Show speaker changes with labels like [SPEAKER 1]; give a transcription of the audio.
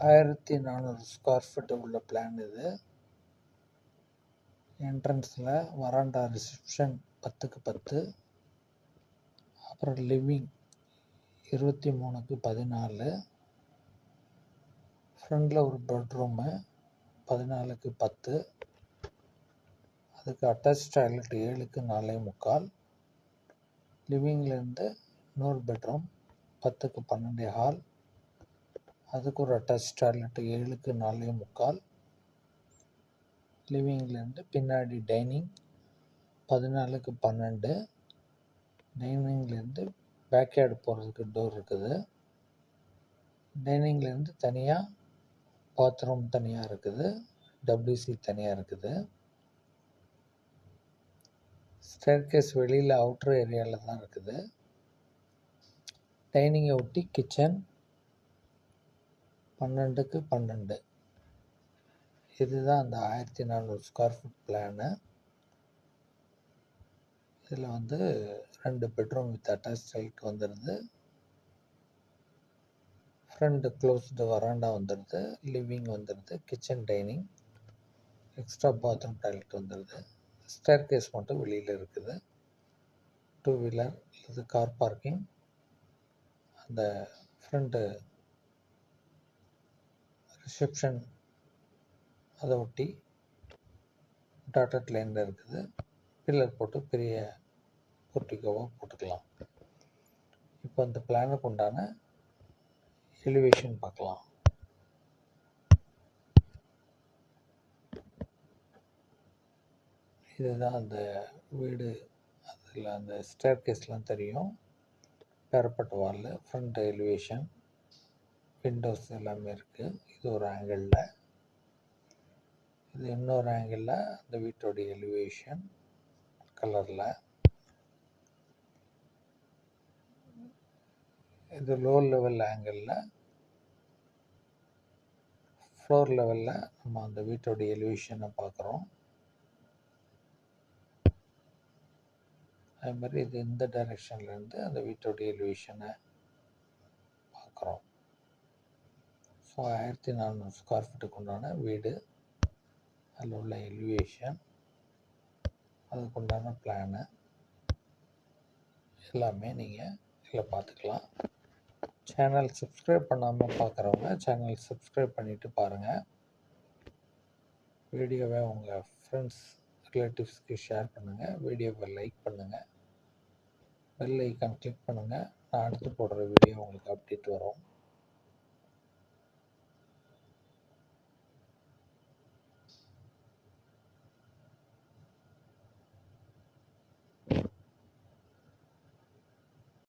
[SPEAKER 1] ஆயிரத்தி நானூறு square feet உள்ள பிளான் இது. என்ட்ரன்ஸில் வராண்டா ரிசப்ஷன் பத்துக்கு பத்து. அப்புறம் லிவிங் இருபத்தி மூணுக்கு பதினாலு. ஃப்ரண்டில் ஒரு பெட்ரூமு பதினாலுக்கு பத்து. அதுக்கு அட்டாச் டாய்லெட் ஏழுக்கு நாலே முக்கால். லிவிங்லேருந்து இன்னொரு பெட்ரூம் பத்துக்கு பன்னெண்டு ஹால் அதுக்கு ஒரு அட்டாச் டாய்லெட்டு ஏழுக்கு நாலே முக்கால். லிவிங்லேருந்து பின்னாடி டைனிங் பதினாலுக்கு பன்னெண்டு. டைனிங்லேருந்து பேக்யார்டு போகிறதுக்கு டோர் இருக்குது. டைனிங்லேருந்து தனியாக பாத்ரூம் தனியாக இருக்குது. டபிள்யூசி தனியாக இருக்குது. ஸ்டேர்கேஸ் வெளியில் அவுட்ரு ஏரியாவில் தான் இருக்குது. டைனிங்கை ஒட்டி கிச்சன் பன்னெண்டுக்கு பன்னெண்டு. இதுதான் அந்த ஆயிரத்தி நானூறு ஸ்கொயர் ஃபீட் பிளானு இதில் வந்து ரெண்டு பெட்ரூம் வித் அட்டாச் லைட் வந்துடுது ஃப்ரண்ட் க்ளோஸ்டு வராண்டா வந்துடுது லிவிங் வந்துடுது kitchen dining extra bathroom toilet வந்துடுது ஸ்டேர் கேஸ் மட்டும் வெளியில் இருக்குது. டூ வீலர் இது கார் பார்க்கிங் அந்த ஃப்ரண்ட்டு ரிசப்ஷன் அதை ஒட்டி டாட்டட் லைனில் இருக்குது. பில்லர் போட்டு பெரிய போர்ட்டிக்கோவாக போட்டுக்கலாம். இப்போ அந்த பிளானுக்கு உண்டான எலிவேஷன் பார்க்கலாம். இதுதான் அந்த வீடு. அதில் அந்த ஸ்டேர் கேஸ்லாம் தெரியும். பேரப்பட்ட வாரில் ஃப்ரண்ட் எலிவேஷன் விண்டோஸ் எல்லாமே இருக்குது இது ஒரு ஆங்கிளில் இது இன்னொரு ஆங்கிளில் அந்த வீட்டோடைய எலிவேஷன் கலரில் இது லோ. லெவல் ஆங்கிளில் ஃப்ளோர் லெவலில் நம்ம அந்த வீட்டோடைய எலிவேஷனை பார்க்குறோம் அது மாதிரி இது இந்த டைரெக்ஷன்லேருந்து அந்த வீட்டோடைய எலிவேஷனை பார்க்குறோம் ஸோ ஆயிரத்தி நானூறு ஸ்கொயர் ஃபீட்டுக்கு உண்டான வீடு. அதில் உள்ள எலிவேஷன் அதுக்கு உண்டான பிளானு எல்லாமே நீங்கள் இதில் பார்த்துக்கலாம் சேனல் சப்ஸ்கிரைப் பண்ணாமல் பார்க்குறவங்க சேனல் சப்ஸ்கிரைப் பண்ணிவிட்டு பாருங்கள் வீடியோவை உங்கள் ஃப்ரெண்ட்ஸ் ரிலேட்டிவ்ஸ்க்கு ஷேர் பண்ணுங்கள் வீடியோவை லைக் பண்ணுங்கள் பெல் ஐக்கான் கிளிக் பண்ணுங்கள் நான் அடுத்து போடுற வீடியோ உங்களுக்கு அப்டேட் வரும்.